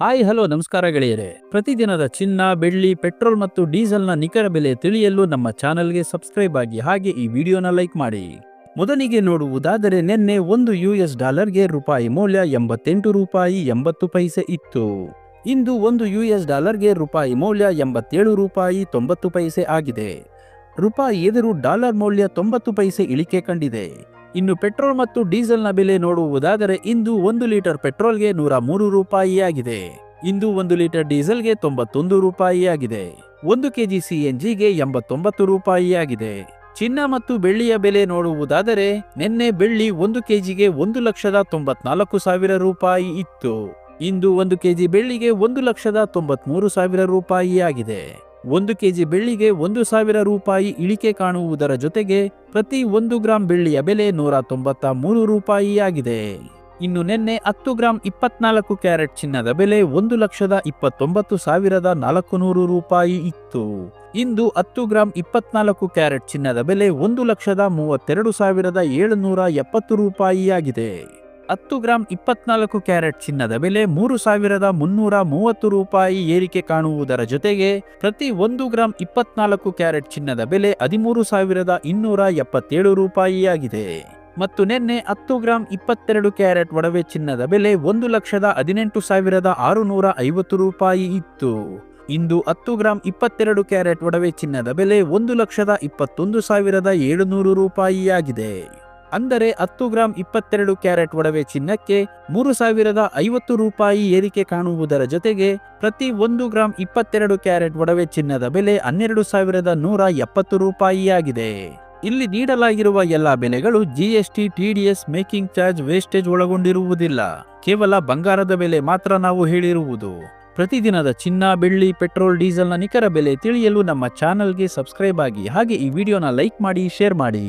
Hi, hello, ನಮಸ್ಕಾರ ಗೆಳೆಯರೆ. ಪ್ರತಿದಿನದ ಚಿನ್ನ, ಬೆಳ್ಳಿ, ಪೆಟ್ರೋಲ್ ಮತ್ತು ಡೀಸೆಲ್ನ ನಿಖರ ಬೆಲೆ ತಿಳಿಯಲು ನಮ್ಮ ಚಾನೆಲ್ಗೆ ಸಬ್ಸ್ಕ್ರೈಬ್ ಆಗಿ ಹಾಗೆ ಈ ವಿಡಿಯೋನ ಲೈಕ್ ಮಾಡಿ. ಮೊದಲಿಗೆ ನೋಡುವುದಾದರೆ ನಿನ್ನೆ ಒಂದು ಯು ಎಸ್ ಡಾಲರ್ಗೆ ರೂಪಾಯಿ ಮೌಲ್ಯ ಎಂಬತ್ತೆಂಟು ರೂಪಾಯಿ ಎಂಬತ್ತು ಪೈಸೆ ಇತ್ತು. ಇಂದು ಒಂದು ಯು ಎಸ್ ಡಾಲರ್ಗೆ ರೂಪಾಯಿ ಮೌಲ್ಯ ಎಂಬತ್ತೇಳು ರೂಪಾಯಿ ತೊಂಬತ್ತು ಪೈಸೆ ಆಗಿದೆ. ರೂಪಾಯಿ ಎದುರು ಡಾಲರ್ ಮೌಲ್ಯ ತೊಂಬತ್ತು ಪೈಸೆ ಇಳಿಕೆ ಕಂಡಿದೆ. ಇನ್ನು ಪೆಟ್ರೋಲ್ ಮತ್ತು ಡೀಸೆಲ್ನ ಬೆಲೆ ನೋಡುವುದಾದರೆ ಇಂದು ಒಂದು ಲೀಟರ್ ಪೆಟ್ರೋಲ್ಗೆ ನೂರ ಮೂರು ರೂಪಾಯಿಯಾಗಿದೆ. ಇಂದು ಒಂದು ಲೀಟರ್ ಡೀಸೆಲ್ಗೆ ತೊಂಬತ್ತೊಂದು ರೂಪಾಯಿಯಾಗಿದೆ. ಒಂದು ಕೆಜಿ ಸಿಎನ್ಜಿಗೆ ಎಂಬತ್ತೊಂಬತ್ತು ರೂಪಾಯಿಯಾಗಿದೆ. ಚಿನ್ನ ಮತ್ತು ಬೆಳ್ಳಿಯ ಬೆಲೆ ನೋಡುವುದಾದರೆ ನಿನ್ನೆ ಬೆಳ್ಳಿ ಒಂದು ಕೆಜಿಗೆ ಒಂದು ಲಕ್ಷದ ತೊಂಬತ್ನಾಲ್ಕು ಸಾವಿರ ರೂಪಾಯಿ ಇತ್ತು. ಇಂದು ಒಂದು ಕೆಜಿ ಬೆಳ್ಳಿಗೆ ಒಂದು ಲಕ್ಷದ ತೊಂಬತ್ಮೂರು ಸಾವಿರ ರೂಪಾಯಿ ಆಗಿದೆ ಒಂದು ಕೆಜಿ ಬೆಳ್ಳಿಗೆ ಒಂದು ಸಾವಿರ ರೂಪಾಯಿ ಇಳಿಕೆ ಕಾಣುವುದರ ಜೊತೆಗೆ ಪ್ರತಿ ಒಂದು ಗ್ರಾಂ ಬೆಳ್ಳಿಯ ಬೆಲೆ ನೂರ ತೊಂಬತ್ತ ಮೂರು ರೂಪಾಯಿಯಾಗಿದೆ. ಇನ್ನು ನಿನ್ನೆ ಹತ್ತು ಗ್ರಾಂ ಇಪ್ಪತ್ನಾಲ್ಕು ಕ್ಯಾರೆಟ್ ಚಿನ್ನದ ಬೆಲೆ ಒಂದು ಲಕ್ಷದ ಇಪ್ಪತ್ತೊಂಬತ್ತು ಸಾವಿರದ ನಾಲ್ಕು ನೂರು ರೂಪಾಯಿ ಇತ್ತು. ಇಂದು ಹತ್ತು ಗ್ರಾಂ ಇಪ್ಪತ್ನಾಲ್ಕು ಕ್ಯಾರೆಟ್ ಚಿನ್ನದ ಬೆಲೆ ಒಂದು ಲಕ್ಷದ ಮೂವತ್ತೆರಡು ಸಾವಿರದ ಏಳುನೂರ ಎಪ್ಪತ್ತು ರೂಪಾಯಿ ಆಗಿದೆ ಹತ್ತು ಗ್ರಾಂ ಇಪ್ಪತ್ನಾಲ್ಕು ಕ್ಯಾರೆಟ್ ಚಿನ್ನದ ಬೆಲೆ ಮೂರು ಸಾವಿರದ ಮುನ್ನೂರ ಮೂವತ್ತು ರೂಪಾಯಿ ಏರಿಕೆ ಕಾಣುವುದರ ಜೊತೆಗೆ ಪ್ರತಿ ಒಂದು ಗ್ರಾಂ ಇಪ್ಪತ್ನಾಲ್ಕು ಕ್ಯಾರೆಟ್ ಚಿನ್ನದ ಬೆಲೆ ಹದಿಮೂರು ಸಾವಿರದ ಇನ್ನೂರ ಎಪ್ಪತ್ತೇಳು ರೂಪಾಯಿಯಾಗಿದೆ. ಮತ್ತು ನಿನ್ನೆ ಹತ್ತು ಗ್ರಾಂ ಇಪ್ಪತ್ತೆರಡು ಕ್ಯಾರೆಟ್ ಒಡವೆ ಚಿನ್ನದ ಬೆಲೆ ಒಂದು ಲಕ್ಷದ ಹದಿನೆಂಟು ಸಾವಿರದ ಆರುನೂರ ಐವತ್ತು ರೂಪಾಯಿ ಇತ್ತು. ಇಂದು ಹತ್ತು ಗ್ರಾಂ ಇಪ್ಪತ್ತೆರಡು ಕ್ಯಾರೆಟ್ ಒಡವೆ ಚಿನ್ನದ ಬೆಲೆ ಒಂದು ಲಕ್ಷದ ಇಪ್ಪತ್ತೊಂದು ಸಾವಿರದ ಏಳುನೂರು ರೂಪಾಯಿ ಆಗಿದೆ ಅಂದರೆ ಹತ್ತು ಗ್ರಾಂ ಇಪ್ಪತ್ತೆರಡು ಕ್ಯಾರೆಟ್ ಒಡವೆ ಚಿನ್ನಕ್ಕೆ ಮೂರು ಸಾವಿರದ ಐವತ್ತು ರೂಪಾಯಿ ಏರಿಕೆ ಕಾಣುವುದರ ಜೊತೆಗೆ ಪ್ರತಿ ಒಂದು ಗ್ರಾಂ ಇಪ್ಪತ್ತೆರಡು ಕ್ಯಾರೆಟ್ ಒಡವೆ ಚಿನ್ನದ ಬೆಲೆ ಹನ್ನೆರಡು ಸಾವಿರದ ನೂರ ಎಪ್ಪತ್ತು ರೂಪಾಯಿಯಾಗಿದೆ. ಇಲ್ಲಿ ನೀಡಲಾಗಿರುವ ಎಲ್ಲಾ ಬೆಲೆಗಳು GST TDS making charge, wastage ಒಳಗೊಂಡಿರುವುದಿಲ್ಲ. ಕೇವಲ ಬಂಗಾರದ ಬೆಲೆ ಮಾತ್ರ ನಾವು ಹೇಳಿರುವುದು. ಪ್ರತಿದಿನದ ಚಿನ್ನ, ಬೆಳ್ಳಿ, ಪೆಟ್ರೋಲ್, ಡೀಸೆಲ್ನ ನಿಖರ ಬೆಲೆ ತಿಳಿಯಲು ನಮ್ಮ ಚಾನಲ್ಗೆ ಸಬ್ಸ್ಕ್ರೈಬ್ ಆಗಿ ಹಾಗೆ ಈ ವಿಡಿಯೋನ ಲೈಕ್ ಮಾಡಿ, ಶೇರ್ ಮಾಡಿ.